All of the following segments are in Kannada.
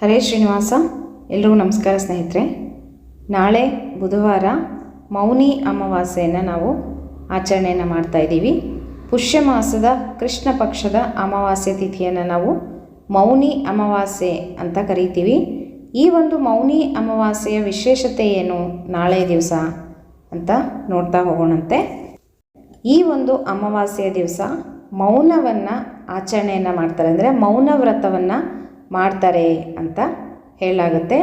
ಹರೇ ಶ್ರೀನಿವಾಸ, ಎಲ್ರಿಗೂ ನಮಸ್ಕಾರ ಸ್ನೇಹಿತರೆ. ನಾಳೆ ಬುಧವಾರ ಮೌನಿ ಅಮಾವಾಸ್ಯೆಯನ್ನು ನಾವು ಆಚರಣೆಯನ್ನು ಮಾಡ್ತಾ ಇದ್ದೀವಿ. ಪುಷ್ಯ ಮಾಸದ ಕೃಷ್ಣ ಪಕ್ಷದ ಅಮಾವಾಸ್ಯೆ ತಿಥಿಯನ್ನು ನಾವು ಮೌನಿ ಅಮಾವಾಸ್ಯೆ ಅಂತ ಕರಿತೀವಿ. ಈ ಒಂದು ಮೌನಿ ಅಮಾವಾಸ್ಯೆಯ ವಿಶೇಷತೆ ಏನು ನಾಳೆ ದಿವಸ ಅಂತ ನೋಡ್ತಾ ಹೋಗೋಣಂತೆ. ಈ ಒಂದು ಅಮಾವಾಸ್ಯೆಯ ದಿವಸ ಮೌನವನ್ನು ಆಚರಣೆಯನ್ನು ಮಾಡ್ತಾರೆ. ಅಂದರೆ ಮೌನ ವ್ರತವನ್ನು ಮಾಡ್ತಾರೆ ಅಂತ ಹೇಳಲಾಗುತ್ತೆ.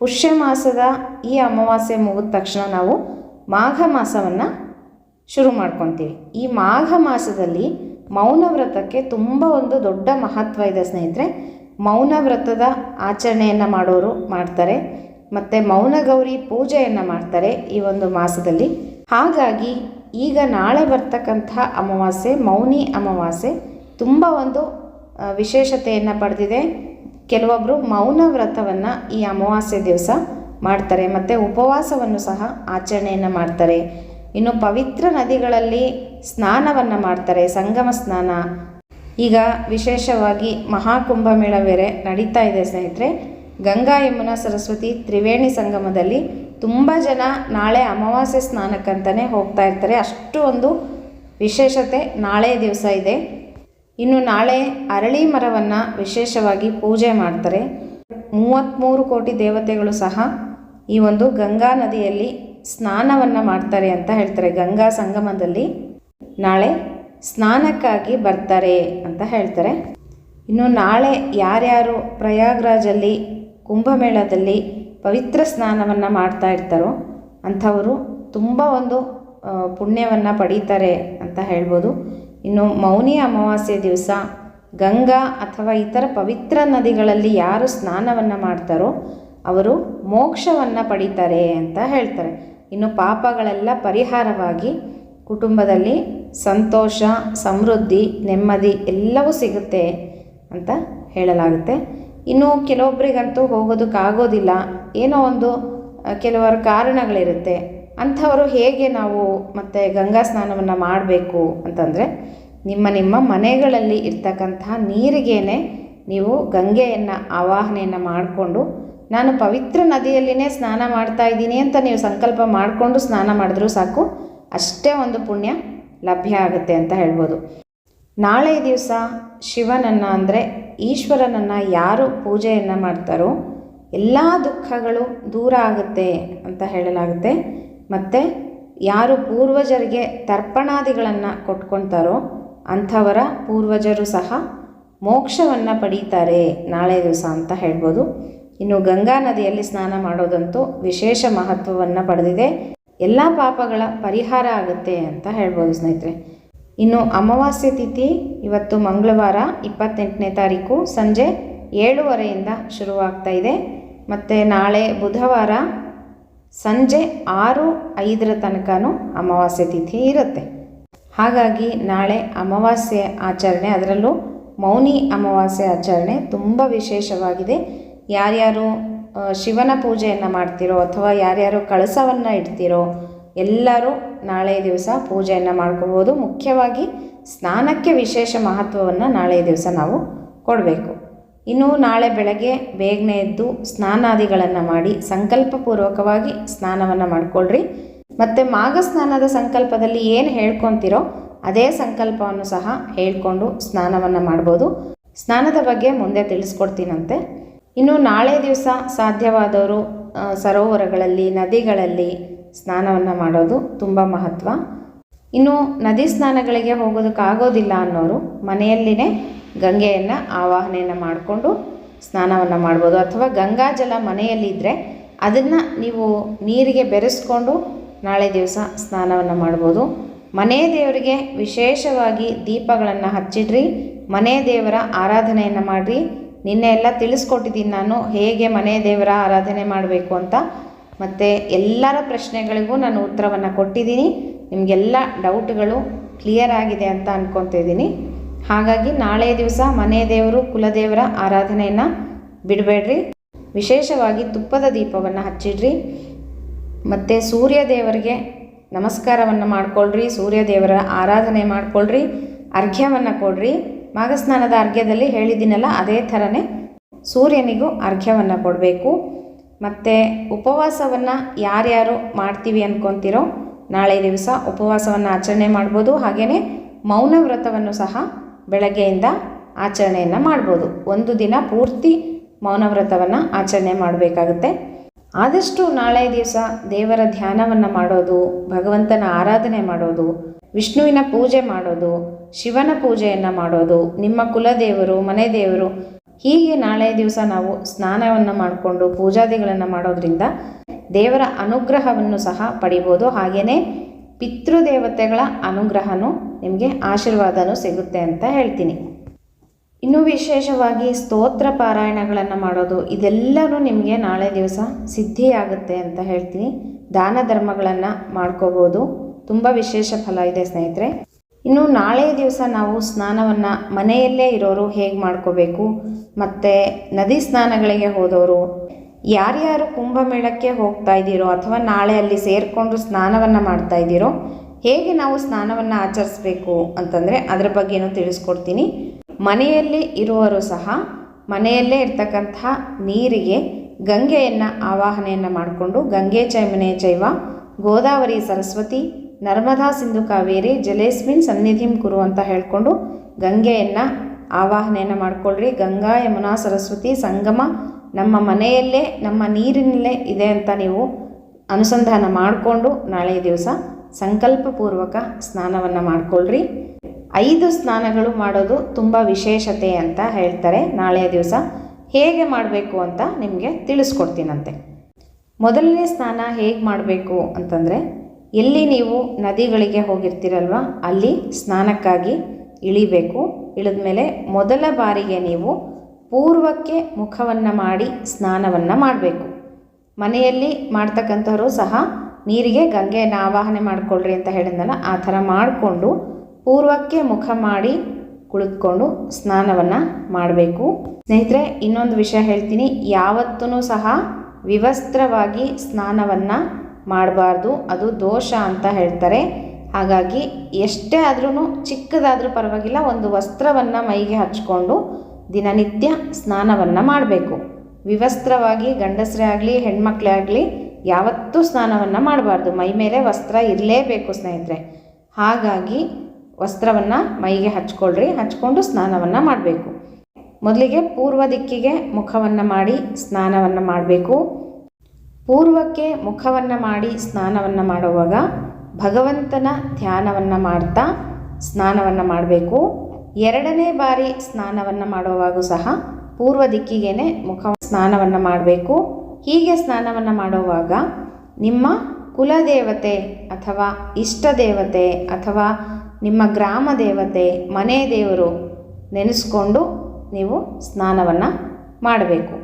ಪುಷ್ಯ ಮಾಸದ ಈ ಅಮಾವಾಸ್ಯೆ ಮುಗಿದ ತಕ್ಷಣ ನಾವು ಮಾಘ ಮಾಸವನ್ನು ಶುರು ಮಾಡ್ಕೊತೀವಿ. ಈ ಮಾಘ ಮಾಸದಲ್ಲಿ ಮೌನ ವ್ರತಕ್ಕೆ ತುಂಬ ಒಂದು ದೊಡ್ಡ ಮಹತ್ವ ಇದೆ ಸ್ನೇಹಿತರೆ. ಮೌನ ವ್ರತದ ಆಚರಣೆಯನ್ನು ಮಾಡೋರು ಮಾಡ್ತಾರೆ. ಮತ್ತು ಮೌನ ಗೌರಿ ಪೂಜೆಯನ್ನು ಮಾಡ್ತಾರೆ ಈ ಒಂದು ಮಾಸದಲ್ಲಿ. ಹಾಗಾಗಿ ಈಗ ನಾಳೆ ಬರ್ತಕ್ಕಂಥ ಅಮಾವಾಸ್ಯೆ, ಮೌನಿ ಅಮಾವಾಸ್ಯೆ ತುಂಬ ಒಂದು ವಿಶೇಷತೆಯನ್ನು ಪಡೆದಿದೆ. ಕೆಲವೊಬ್ಬರು ಮೌನ ವ್ರತವನ್ನು ಈ ಅಮಾವಾಸ್ಯೆ ದಿವಸ ಮಾಡ್ತಾರೆ, ಮತ್ತು ಉಪವಾಸವನ್ನು ಸಹ ಆಚರಣೆಯನ್ನು ಮಾಡ್ತಾರೆ. ಇನ್ನು ಪವಿತ್ರ ನದಿಗಳಲ್ಲಿ ಸ್ನಾನವನ್ನು ಮಾಡ್ತಾರೆ, ಸಂಗಮ ಸ್ನಾನ. ಈಗ ವಿಶೇಷವಾಗಿ ಮಹಾಕುಂಭಮೇಳ ಬೇರೆ ನಡೀತಾ ಇದೆ ಸ್ನೇಹಿತರೆ. ಗಂಗಾ ಯಮುನಾ ಸರಸ್ವತಿ ತ್ರಿವೇಣಿ ಸಂಗಮದಲ್ಲಿ ತುಂಬ ಜನ ನಾಳೆ ಅಮಾವಾಸ್ಯೆ ಸ್ನಾನಕ್ಕಂತಲೇ ಹೋಗ್ತಾ ಇರ್ತಾರೆ. ಅಷ್ಟು ಒಂದು ವಿಶೇಷತೆ ನಾಳೆ ದಿವಸ ಇದೆ. ಇನ್ನು ನಾಳೆ ಅರಳಿ ಮರವನ್ನು ವಿಶೇಷವಾಗಿ ಪೂಜೆ ಮಾಡ್ತಾರೆ. ಮೂವತ್ತ್ಮೂರು ಕೋಟಿ ದೇವತೆಗಳು ಸಹ ಈ ಒಂದು ಗಂಗಾ ನದಿಯಲ್ಲಿ ಸ್ನಾನವನ್ನು ಮಾಡ್ತಾರೆ ಅಂತ ಹೇಳ್ತಾರೆ. ಗಂಗಾ ಸಂಗಮದಲ್ಲಿ ನಾಳೆ ಸ್ನಾನಕ್ಕಾಗಿ ಬರ್ತಾರೆ ಅಂತ ಹೇಳ್ತಾರೆ. ಇನ್ನು ನಾಳೆ ಯಾರ್ಯಾರು ಪ್ರಯಾಗ್ರಾಜಲ್ಲಿ, ಕುಂಭಮೇಳದಲ್ಲಿ ಪವಿತ್ರ ಸ್ನಾನವನ್ನು ಮಾಡ್ತಾ ಇರ್ತಾರೋ ಅಂಥವರು ತುಂಬ ಒಂದು ಪುಣ್ಯವನ್ನು ಪಡೀತಾರೆ ಅಂತ ಹೇಳ್ಬೋದು. ಇನ್ನು ಮೌನಿ ಅಮಾವಾಸ್ಯೆ ದಿವಸ ಗಂಗಾ ಅಥವಾ ಇತರ ಪವಿತ್ರ ನದಿಗಳಲ್ಲಿ ಯಾರು ಸ್ನಾನವನ್ನು ಮಾಡ್ತಾರೋ ಅವರು ಮೋಕ್ಷವನ್ನು ಪಡಿತಾರೆ ಅಂತ ಹೇಳ್ತಾರೆ. ಇನ್ನು ಪಾಪಗಳೆಲ್ಲ ಪರಿಹಾರವಾಗಿ ಕುಟುಂಬದಲ್ಲಿ ಸಂತೋಷ, ಸಮೃದ್ಧಿ, ನೆಮ್ಮದಿ ಎಲ್ಲವೂ ಸಿಗುತ್ತೆ ಅಂತ ಹೇಳಲಾಗುತ್ತೆ. ಇನ್ನು ಕೆಲವೊಬ್ಬರಿಗಂತೂ ಹೋಗೋದಕ್ಕಾಗೋದಿಲ್ಲ. ಏನೋ ಒಂದು ಕೆಲವರ ಕಾರಣಗಳಿರುತ್ತೆ. ಅಂಥವರು ಹೇಗೆ ನಾವು ಮತ್ತು ಗಂಗಾ ಸ್ನಾನವನ್ನು ಮಾಡಬೇಕು ಅಂತಂದರೆ ನಿಮ್ಮ ನಿಮ್ಮ ಮನೆಗಳಲ್ಲಿ ಇರ್ತಕ್ಕಂತಹ ನೀರಿಗೇನೆ ನೀವು ಗಂಗೆಯನ್ನು ಆವಾಹನೆಯನ್ನು ಮಾಡಿಕೊಂಡು, ನಾನು ಪವಿತ್ರ ನದಿಯಲ್ಲಿನೇ ಸ್ನಾನ ಮಾಡ್ತಾ ಇದ್ದೀನಿ ಅಂತ ನೀವು ಸಂಕಲ್ಪ ಮಾಡಿಕೊಂಡು ಸ್ನಾನ ಮಾಡಿದ್ರೂ ಸಾಕು, ಅಷ್ಟೇ ಒಂದು ಪುಣ್ಯ ಲಭ್ಯ ಆಗುತ್ತೆ ಅಂತ ಹೇಳ್ಬೋದು. ನಾಳೆ ದಿವಸ ಶಿವನನ್ನು ಅಂದರೆ ಈಶ್ವರನನ್ನು ಯಾರು ಪೂಜೆಯನ್ನು ಮಾಡ್ತಾರೋ, ಎಲ್ಲ ದುಃಖಗಳು ದೂರ ಆಗುತ್ತೆ ಅಂತ ಹೇಳಲಾಗುತ್ತೆ. ಮತ್ತು ಯಾರು ಪೂರ್ವಜರಿಗೆ ತರ್ಪಣಾದಿಗಳನ್ನು ಕೊಟ್ಕೊತಾರೋ ಅಂಥವರ ಪೂರ್ವಜರು ಸಹ ಮೋಕ್ಷವನ್ನು ಪಡೀತಾರೆ ನಾಳೆ ದಿವಸ ಅಂತ ಹೇಳ್ಬೋದು. ಇನ್ನು ಗಂಗಾ ನದಿಯಲ್ಲಿ ಸ್ನಾನ ಮಾಡೋದಂತೂ ವಿಶೇಷ ಮಹತ್ವವನ್ನು ಪಡೆದಿದೆ. ಎಲ್ಲ ಪಾಪಗಳ ಪರಿಹಾರ ಆಗುತ್ತೆ ಅಂತ ಹೇಳ್ಬೋದು ಸ್ನೇಹಿತರೆ. ಇನ್ನು ಅಮಾವಾಸ್ಯೆ ತಿಥಿ ಇವತ್ತು ಮಂಗಳವಾರ ಇಪ್ಪತ್ತೆಂಟನೇ ತಾರೀಕು ಸಂಜೆ ಏಳುವರೆಯಿಂದ ಶುರುವಾಗ್ತಾ ಇದೆ. ಮತ್ತು ನಾಳೆ ಬುಧವಾರ ಸಂಜೆ ಆರು ಐದರ ತನಕನೂ ಅಮಾವಾಸ್ಯೆ ತಿಥಿ ಇರುತ್ತೆ. ಹಾಗಾಗಿ ನಾಳೆ ಅಮಾವಾಸ್ಯೆ ಆಚರಣೆ, ಅದರಲ್ಲೂ ಮೌನಿ ಅಮಾವಾಸ್ಯೆ ಆಚರಣೆ ತುಂಬ ವಿಶೇಷವಾಗಿದೆ. ಯಾರ್ಯಾರು ಶಿವನ ಪೂಜೆಯನ್ನು ಮಾಡ್ತಿರೋ ಅಥವಾ ಯಾರ್ಯಾರು ಕಳಸವನ್ನು ಇಡ್ತಿರೋ ಎಲ್ಲರೂ ನಾಳೆ ದಿವಸ ಪೂಜೆಯನ್ನು ಮಾಡ್ಕೋಬೋದು ಮುಖ್ಯವಾಗಿ ಸ್ನಾನಕ್ಕೆ ವಿಶೇಷ ಮಹತ್ವವನ್ನು ನಾಳೆ ದಿವಸ ನಾವು ಕೊಡಬೇಕು. ಇನ್ನು ನಾಳೆ ಬೆಳಗ್ಗೆ ಬೇಗನೆ ಎದ್ದು ಸ್ನಾನಾದಿಗಳನ್ನು ಮಾಡಿ ಸಂಕಲ್ಪಪೂರ್ವಕವಾಗಿ ಸ್ನಾನವನ್ನು ಮಾಡಿಕೊಳ್ಳ್ರಿ ಮತ್ತು ಮಾಘ ಸ್ನಾನದ ಸಂಕಲ್ಪದಲ್ಲಿ ಏನು ಹೇಳ್ಕೊತಿರೋ ಅದೇ ಸಂಕಲ್ಪವನ್ನು ಸಹ ಹೇಳ್ಕೊಂಡು ಸ್ನಾನವನ್ನು ಮಾಡ್ಬೋದು. ಸ್ನಾನದ ಬಗ್ಗೆ ಮುಂದೆ ತಿಳಿಸ್ಕೊಡ್ತೀನಂತೆ. ಇನ್ನು ನಾಳೆ ದಿವಸ ಸಾಧ್ಯವಾದವರು ಸರೋವರಗಳಲ್ಲಿ, ನದಿಗಳಲ್ಲಿ ಸ್ನಾನವನ್ನು ಮಾಡೋದು ತುಂಬ ಮಹತ್ವ. ಇನ್ನು ನದಿ ಸ್ನಾನಗಳಿಗೆ ಹೋಗೋದಕ್ಕಾಗೋದಿಲ್ಲ ಅನ್ನೋರು ಮನೆಯಲ್ಲಿನೇ ಗಂಗೆಯನ್ನು ಆವಾಹನೆಯನ್ನು ಮಾಡಿಕೊಂಡು ಸ್ನಾನವನ್ನು ಮಾಡ್ಬೋದು. ಅಥವಾ ಗಂಗಾ ಜಲ ಮನೆಯಲ್ಲಿದ್ದರೆ ಅದನ್ನು ನೀವು ನೀರಿಗೆ ಬೆರೆಸ್ಕೊಂಡು ನಾಳೆ ದಿವಸ ಸ್ನಾನವನ್ನು ಮಾಡ್ಬೋದು. ಮನೆ ದೇವರಿಗೆ ವಿಶೇಷವಾಗಿ ದೀಪಗಳನ್ನು ಹಚ್ಚಿಡ್ರಿ, ಮನೆ ದೇವರ ಆರಾಧನೆಯನ್ನು ಮಾಡಿರಿ. ನಿನ್ನೆ ಎಲ್ಲ ತಿಳಿಸ್ಕೊಟ್ಟಿದ್ದೀನಿ ನಾನು ಹೇಗೆ ಮನೆ ದೇವರ ಆರಾಧನೆ ಮಾಡಬೇಕು ಅಂತ. ಮತ್ತು ಎಲ್ಲರ ಪ್ರಶ್ನೆಗಳಿಗೂ ನಾನು ಉತ್ತರವನ್ನು ಕೊಟ್ಟಿದ್ದೀನಿ. ನಿಮಗೆಲ್ಲ ಡೌಟ್ಗಳು ಕ್ಲಿಯರ್ ಆಗಿದೆ ಅಂತ ಅನ್ಕೊತಿದ್ದೀನಿ ಹಾಗಾಗಿ ನಾಳೆ ದಿವಸ ಮನೆ ದೇವರು, ಕುಲದೇವರ ಆರಾಧನೆಯನ್ನು ಬಿಡಬೇಡ್ರಿ. ವಿಶೇಷವಾಗಿ ತುಪ್ಪದ ದೀಪವನ್ನು ಹಚ್ಚಿಡ್ರಿ. ಮತ್ತು ಸೂರ್ಯ ದೇವರಿಗೆ ನಮಸ್ಕಾರವನ್ನು ಮಾಡಿಕೊಳ್ಳ್ರಿ ಸೂರ್ಯ ದೇವರ ಆರಾಧನೆ ಮಾಡಿಕೊಳ್ಳ್ರಿ ಅರ್ಘ್ಯವನ್ನು ಕೊಡ್ರಿ. ಮಾಘಸ್ನಾನದ ಅರ್ಘ್ಯದಲ್ಲಿ ಹೇಳಿದ್ದೀನಲ್ಲ, ಅದೇ ಥರನೇ ಸೂರ್ಯನಿಗೂ ಅರ್ಘ್ಯವನ್ನು ಕೊಡಬೇಕು. ಮತ್ತು ಉಪವಾಸವನ್ನು ಯಾರ್ಯಾರು ಮಾಡ್ತೀವಿ ಅನ್ಕೊತಿರೋ ನಾಳೆ ದಿವಸ ಉಪವಾಸವನ್ನು ಆಚರಣೆ ಮಾಡ್ಬೋದು. ಹಾಗೆಯೇ ಮೌನ ವ್ರತವನ್ನು ಸಹ ಬೆಳಗ್ಗೆಯಿಂದ ಆಚರಣೆಯನ್ನು ಮಾಡ್ಬೋದು. ಒಂದು ದಿನ ಪೂರ್ತಿ ಮೌನವ್ರತವನ್ನು ಆಚರಣೆ ಮಾಡಬೇಕಾಗುತ್ತೆ. ಆದಷ್ಟು ನಾಳೆ ದಿವಸ ದೇವರ ಧ್ಯಾನವನ್ನು ಮಾಡೋದು, ಭಗವಂತನ ಆರಾಧನೆ ಮಾಡೋದು, ವಿಷ್ಣುವಿನ ಪೂಜೆ ಮಾಡೋದು, ಶಿವನ ಪೂಜೆಯನ್ನು ಮಾಡೋದು, ನಿಮ್ಮ ಕುಲದೇವರು ಮನೆ ದೇವರು ಹೀಗೆ ನಾಳೆ ದಿವಸ ನಾವು ಸ್ನಾನವನ್ನು ಮಾಡಿಕೊಂಡು ಪೂಜಾದಿಗಳನ್ನು ಮಾಡೋದ್ರಿಂದ ದೇವರ ಅನುಗ್ರಹವನ್ನು ಸಹ ಪಡಿಬೋದು. ಹಾಗೆಯೇ ಪಿತೃದೇವತೆಗಳ ಅನುಗ್ರಹನೂ ನಿಮಗೆ ಆಶೀರ್ವಾದನೂ ಸಿಗುತ್ತೆ ಅಂತ ಹೇಳ್ತೀನಿ. ಇನ್ನು ವಿಶೇಷವಾಗಿ ಸ್ತೋತ್ರ ಪಾರಾಯಣಗಳನ್ನು ಮಾಡೋದು, ಇದೆಲ್ಲನೂ ನಿಮಗೆ ನಾಳೆ ದಿವಸ ಸಿದ್ಧಿಯಾಗುತ್ತೆ ಅಂತ ಹೇಳ್ತೀನಿ. ದಾನ ಧರ್ಮಗಳನ್ನು ಮಾಡ್ಕೋಬೋದು. ತುಂಬ ವಿಶೇಷ ಫಲ ಇದೆ ಸ್ನೇಹಿತರೆ. ಇನ್ನು ನಾಳೆ ದಿವಸ ನಾವು ಸ್ನಾನವನ್ನು ಮನೆಯಲ್ಲೇ ಇರೋರು ಹೇಗೆ ಮಾಡ್ಕೋಬೇಕು, ಮತ್ತು ನದಿ ಸ್ನಾನಗಳಿಗೆ ಹೋದವರು ಯಾರ್ಯಾರು ಕುಂಭಮೇಳಕ್ಕೆ ಹೋಗ್ತಾ ಇದ್ದೀರೋ ಅಥವಾ ನಾಳೆ ಅಲ್ಲಿ ಸೇರಿಕೊಂಡು ಸ್ನಾನವನ್ನು ಮಾಡ್ತಾ ಇದ್ದೀರೋ ಹೇಗೆ ನಾವು ಸ್ನಾನವನ್ನು ಆಚರಿಸ್ಬೇಕು ಅಂತಂದರೆ ಅದರ ಬಗ್ಗೆನೂ ತಿಳಿಸ್ಕೊಡ್ತೀನಿ. ಮನೆಯಲ್ಲಿ ಇರುವವರು ಸಹ ಮನೆಯಲ್ಲೇ ಇರ್ತಕ್ಕಂತಹ ನೀರಿಗೆ ಗಂಗೆಯನ್ನು ಆವಾಹನೆಯನ್ನು ಮಾಡಿಕೊಂಡು ಗಂಗೆ ಚೈಮನೆ ಚೈವ ಗೋದಾವರಿ ಸರಸ್ವತಿ ನರ್ಮದಾ ಸಿಂಧು ಕಾವೇರಿ ಜಲೇಸ್ಮಿನ್ ಸನ್ನಿಧಿಂ ಕುರು ಅಂತ ಹೇಳಿಕೊಂಡು ಗಂಗೆಯನ್ನು ಆವಾಹನೆಯನ್ನು ಮಾಡಿಕೊಳ್ಳ್ರಿ ಗಂಗಾ ಯಮುನಾ ಸರಸ್ವತಿ ಸಂಗಮ ನಮ್ಮ ಮನೆಯಲ್ಲೇ ನಮ್ಮ ನೀರಿನಲ್ಲೇ ಇದೆ ಅಂತ ನೀವು ಅನುಸಂಧಾನ ಮಾಡಿಕೊಂಡು ನಾಳೆ ದಿವಸ ಸಂಕಲ್ಪಪೂರ್ವಕ ಸ್ನಾನವನ್ನು ಮಾಡಿಕೊಳ್ಳ್ರಿ ಐದು ಸ್ನಾನಗಳು ಮಾಡೋದು ತುಂಬ ವಿಶೇಷತೆ ಅಂತ ಹೇಳ್ತಾರೆ. ನಾಳೆಯ ದಿವಸ ಹೇಗೆ ಮಾಡಬೇಕು ಅಂತ ನಿಮಗೆ ತಿಳಿಸ್ಕೊಡ್ತೀನಂತೆ. ಮೊದಲನೇ ಸ್ನಾನ ಹೇಗೆ ಮಾಡಬೇಕು ಅಂತಂದರೆ, ಎಲ್ಲಿ ನೀವು ನದಿಗಳಿಗೆ ಹೋಗಿರ್ತೀರಲ್ವ, ಅಲ್ಲಿ ಸ್ನಾನಕ್ಕಾಗಿ ಇಳಿಬೇಕು. ಇಳಿದ ಮೇಲೆ ಮೊದಲ ಬಾರಿಗೆ ನೀವು ಪೂರ್ವಕ್ಕೆ ಮುಖವನ್ನು ಮಾಡಿ ಸ್ನಾನವನ್ನು ಮಾಡಬೇಕು. ಮನೆಯಲ್ಲಿ ಮಾಡ್ತಕ್ಕಂಥವರು ಸಹ ನೀರಿಗೆ ಗಂಗೆಯನ್ನು ಆವಾಹನೆ ಮಾಡಿಕೊಳ್ಳ್ರಿ ಅಂತ ಹೇಳಿದ್ನಲ್ಲ, ಆ ಥರ ಮಾಡಿಕೊಂಡು ಪೂರ್ವಕ್ಕೆ ಮುಖ ಮಾಡಿ ಕುಳಿತುಕೊಂಡು ಸ್ನಾನವನ್ನು ಮಾಡಬೇಕು. ಸ್ನೇಹಿತರೆ, ಇನ್ನೊಂದು ವಿಷಯ ಹೇಳ್ತೀನಿ. ಯಾವತ್ತೂ ಸಹ ವಿವಸ್ತ್ರವಾಗಿ ಸ್ನಾನವನ್ನು ಮಾಡಬಾರ್ದು. ಅದು ದೋಷ ಅಂತ ಹೇಳ್ತಾರೆ. ಹಾಗಾಗಿ ಎಷ್ಟೇ ಆದ್ರೂ ಚಿಕ್ಕದಾದರೂ ಪರವಾಗಿಲ್ಲ, ಒಂದು ವಸ್ತ್ರವನ್ನು ಮೈಗೆ ಹಚ್ಕೊಂಡು ದಿನನಿತ್ಯ ಸ್ನಾನವನ್ನು ಮಾಡಬೇಕು. ವಿವಸ್ತ್ರವಾಗಿ, ಗಂಡಸರೇ ಆಗಲಿ, ಹೆಣ್ಮಕ್ಳೇ ಆಗಲಿ ಯಾವತ್ತೂ ಸ್ನಾನವನ್ನು ಮಾಡಬಾರ್ದು. ಮೈ ಮೇಲೆ ವಸ್ತ್ರ ಇರಲೇಬೇಕು ಸ್ನೇಹಿತರೆ. ಹಾಗಾಗಿ ವಸ್ತ್ರವನ್ನು ಮೈಗೆ ಹಚ್ಕೊಳ್ರಿ, ಹಚ್ಕೊಂಡು ಸ್ನಾನವನ್ನು ಮಾಡಬೇಕು. ಮೊದಲಿಗೆ ಪೂರ್ವ ದಿಕ್ಕಿಗೆ ಮುಖವನ್ನು ಮಾಡಿ ಸ್ನಾನವನ್ನು ಮಾಡಬೇಕು. ಪೂರ್ವಕ್ಕೆ ಮುಖವನ್ನು ಮಾಡಿ ಸ್ನಾನವನ್ನು ಮಾಡುವಾಗ ಭಗವಂತನ ಧ್ಯಾನವನ್ನು ಮಾಡ್ತಾ ಸ್ನಾನವನ್ನು ಮಾಡಬೇಕು. ಎರಡನೇ ಬಾರಿ ಸ್ನಾನವನ್ನು ಮಾಡುವಾಗೂ ಸಹ ಪೂರ್ವ ದಿಕ್ಕಿಗೆ ಮುಖ ಸ್ನಾನವನ್ನು ಮಾಡಬೇಕು. ಹೀಗೆ ಸ್ನಾನವನ್ನು ಮಾಡುವಾಗ ನಿಮ್ಮ ಕುಲದೇವತೆ ಅಥವಾ ಇಷ್ಟ ದೇವತೆ ಅಥವಾ ನಿಮ್ಮ ಗ್ರಾಮ ದೇವತೆ, ಮನೆ ದೇವರು ನೆನೆಸ್ಕೊಂಡು ನೀವು ಸ್ನಾನವನ್ನು ಮಾಡಬೇಕು.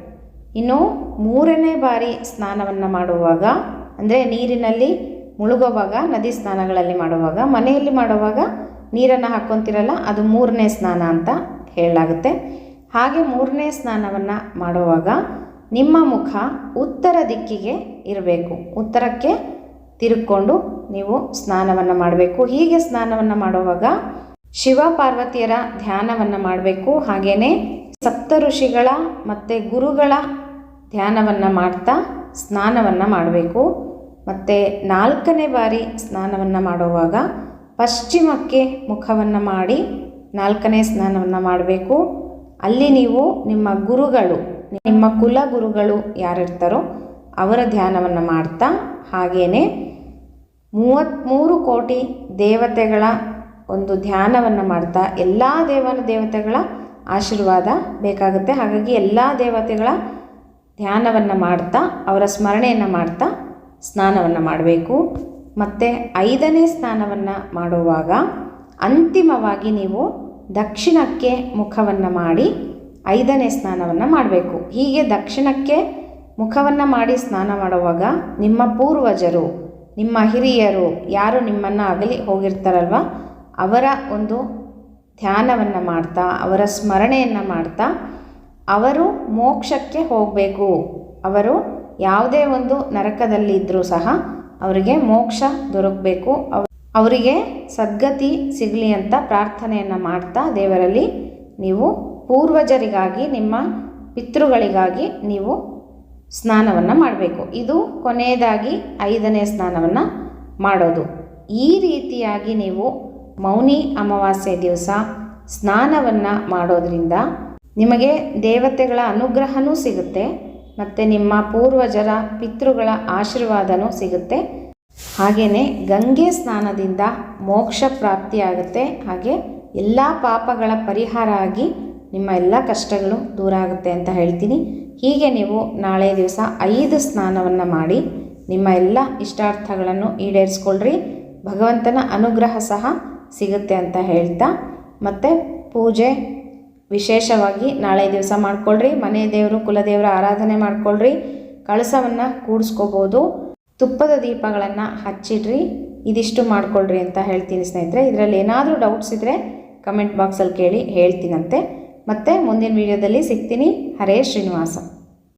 ಇನ್ನು ಮೂರನೇ ಬಾರಿ ಸ್ನಾನವನ್ನು ಮಾಡುವಾಗ, ಅಂದರೆ ನೀರಿನಲ್ಲಿ ಮುಳುಗುವಾಗ, ನದಿ ಸ್ನಾನಗಳಲ್ಲಿ ಮಾಡುವಾಗ, ಮನೆಯಲ್ಲಿ ಮಾಡುವಾಗ ನೀರನ್ನು ಹಾಕ್ಕೊತಿರಲ್ಲ, ಅದು ಮೂರನೇ ಸ್ನಾನ ಅಂತ ಹೇಳಲಾಗುತ್ತೆ. ಹಾಗೆ ಮೂರನೇ ಸ್ನಾನವನ್ನು ಮಾಡುವಾಗ ನಿಮ್ಮ ಮುಖ ಉತ್ತರ ದಿಕ್ಕಿಗೆ ಇರಬೇಕು. ಉತ್ತರಕ್ಕೆ ತಿರುಕೊಂಡು ನೀವು ಸ್ನಾನವನ್ನು ಮಾಡಬೇಕು. ಹೀಗೆ ಸ್ನಾನವನ್ನು ಮಾಡುವಾಗ ಶಿವ ಪಾರ್ವತಿಯರ ಧ್ಯಾನವನ್ನು ಮಾಡಬೇಕು. ಹಾಗೆಯೇ ಸಪ್ತ ಋಷಿಗಳ ಮತ್ತು ಗುರುಗಳ ಧ್ಯಾನವನ್ನು ಮಾಡ್ತಾ ಸ್ನಾನವನ್ನು ಮಾಡಬೇಕು. ಮತ್ತು ನಾಲ್ಕನೇ ಬಾರಿ ಸ್ನಾನವನ್ನು ಮಾಡುವಾಗ ಪಶ್ಚಿಮಕ್ಕೆ ಮುಖವನ್ನು ಮಾಡಿ ನಾಲ್ಕನೇ ಸ್ನಾನವನ್ನು ಮಾಡಬೇಕು. ಅಲ್ಲಿ ನೀವು ನಿಮ್ಮ ಗುರುಗಳು ನಿಮ್ಮ ಕುಲ ಗುರುಗಳು ಯಾರಿರ್ತಾರೋ ಅವರ ಧ್ಯಾನವನ್ನು ಮಾಡ್ತಾ ಹಾಗೆಯೇ ಮೂವತ್ತ್ಮೂರು ಕೋಟಿ ದೇವತೆಗಳ ಒಂದು ಧ್ಯಾನವನ್ನು ಮಾಡ್ತಾ ಎಲ್ಲ ದೇವನ ದೇವತೆಗಳ ಆಶೀರ್ವಾದ ಬೇಕಾಗುತ್ತೆ. ಹಾಗಾಗಿ ಎಲ್ಲ ದೇವತೆಗಳ ಧ್ಯಾನವನ್ನು ಮಾಡ್ತಾ ಅವರ ಸ್ಮರಣೆಯನ್ನು ಮಾಡ್ತಾ ಸ್ನಾನವನ್ನು ಮಾಡಬೇಕು. ಮತ್ತು ಐದನೇ ಸ್ನಾನವನ್ನು ಮಾಡುವಾಗ ಅಂತಿಮವಾಗಿ ನೀವು ದಕ್ಷಿಣಕ್ಕೆ ಮುಖವನ್ನು ಮಾಡಿ ಐದನೇ ಸ್ನಾನವನ್ನು ಮಾಡಬೇಕು. ಹೀಗೆ ದಕ್ಷಿಣಕ್ಕೆ ಮುಖವನ್ನು ಮಾಡಿ ಸ್ನಾನ ಮಾಡುವಾಗ ನಿಮ್ಮ ಪೂರ್ವಜರು, ನಿಮ್ಮ ಹಿರಿಯರು ಯಾರು ನಿಮ್ಮನ್ನು ಅಗಲಿ ಹೋಗಿರ್ತಾರಲ್ವ, ಅವರ ಒಂದು ಧ್ಯಾನವನ್ನು ಮಾಡ್ತಾ, ಅವರ ಸ್ಮರಣೆಯನ್ನು ಮಾಡ್ತಾ, ಅವರು ಮೋಕ್ಷಕ್ಕೆ ಹೋಗಬೇಕು. ಅವರು ಯಾವುದೇ ಒಂದು ನರಕದಲ್ಲಿದ್ದರೂ ಸಹ ಅವರಿಗೆ ಮೋಕ್ಷ ದೊರಕಬೇಕು. ಅವರಿಗೆ ಸದ್ಗತಿ ಸಿಗಲಿ ಅಂತ ಪ್ರಾರ್ಥನೆಯನ್ನು ಮಾಡ್ತಾ ದೇವರಲ್ಲಿ ನೀವು ಪೂರ್ವಜರಿಗಾಗಿ, ನಿಮ್ಮ ಪಿತೃಗಳಿಗಾಗಿ ನೀವು ಸ್ನಾನವನ್ನು ಮಾಡಬೇಕು. ಇದು ಕೊನೆಯದಾಗಿ ಐದನೇ ಸ್ನಾನವನ್ನು ಮಾಡೋದು. ಈ ರೀತಿಯಾಗಿ ನೀವು ಮೌನಿ ಅಮಾವಾಸ್ಯೆ ದಿವಸ ಸ್ನಾನವನ್ನು ಮಾಡೋದ್ರಿಂದ ನಿಮಗೆ ದೇವತೆಗಳ ಅನುಗ್ರಹನೂ ಸಿಗುತ್ತೆ, ಮತ್ತು ನಿಮ್ಮ ಪೂರ್ವಜರ ಪಿತೃಗಳ ಆಶೀರ್ವಾದನೂ ಸಿಗುತ್ತೆ. ಹಾಗೆಯೇ ಗಂಗೆ ಸ್ನಾನದಿಂದ ಮೋಕ್ಷ ಪ್ರಾಪ್ತಿಯಾಗುತ್ತೆ. ಹಾಗೆ ಎಲ್ಲ ಪಾಪಗಳ ಪರಿಹಾರ ಆಗಿ ನಿಮ್ಮ ಎಲ್ಲ ಕಷ್ಟಗಳು ದೂರ ಆಗುತ್ತೆ ಅಂತ ಹೇಳ್ತೀನಿ. ಹೀಗೆ ನೀವು ನಾಳೆ ದಿವಸ ಐದು ಸ್ನಾನವನ್ನು ಮಾಡಿ ನಿಮ್ಮ ಎಲ್ಲ ಇಷ್ಟಾರ್ಥಗಳನ್ನು ಈಡೇರಿಸ್ಕೊಳ್ರಿ. ಭಗವಂತನ ಅನುಗ್ರಹ ಸಹ ಸಿಗುತ್ತೆ ಅಂತ ಹೇಳ್ತಾ, ಮತ್ತು ಪೂಜೆ ವಿಶೇಷವಾಗಿ ನಾಳೆ ದಿವಸ ಮಾಡ್ಕೊಳ್ರಿ. ಮನೆ ದೇವರು, ಕುಲದೇವರ ಆರಾಧನೆ ಮಾಡ್ಕೊಳ್ರಿ. ಕಳಸವನ್ನು ಕೂಡಿಸ್ಕೋಬೋದು. ತುಪ್ಪದ ದೀಪಗಳನ್ನು ಹಚ್ಚಿಡ್ರಿ. ಇದಿಷ್ಟು ಮಾಡ್ಕೊಳ್ರಿ ಅಂತ ಹೇಳ್ತೀನಿ ಸ್ನೇಹಿತರೆ. ಇದರಲ್ಲಿ ಏನಾದರೂ ಡೌಟ್ಸ್ ಇದ್ದರೆ ಕಮೆಂಟ್ ಬಾಕ್ಸಲ್ಲಿ ಕೇಳಿ ಹೇಳ್ತೀನಂತೆ. ಮತ್ತು ಮುಂದಿನ ವೀಡಿಯೋದಲ್ಲಿ ಸಿಗ್ತೀನಿ. ಹರೇ ಶ್ರೀನಿವಾಸ.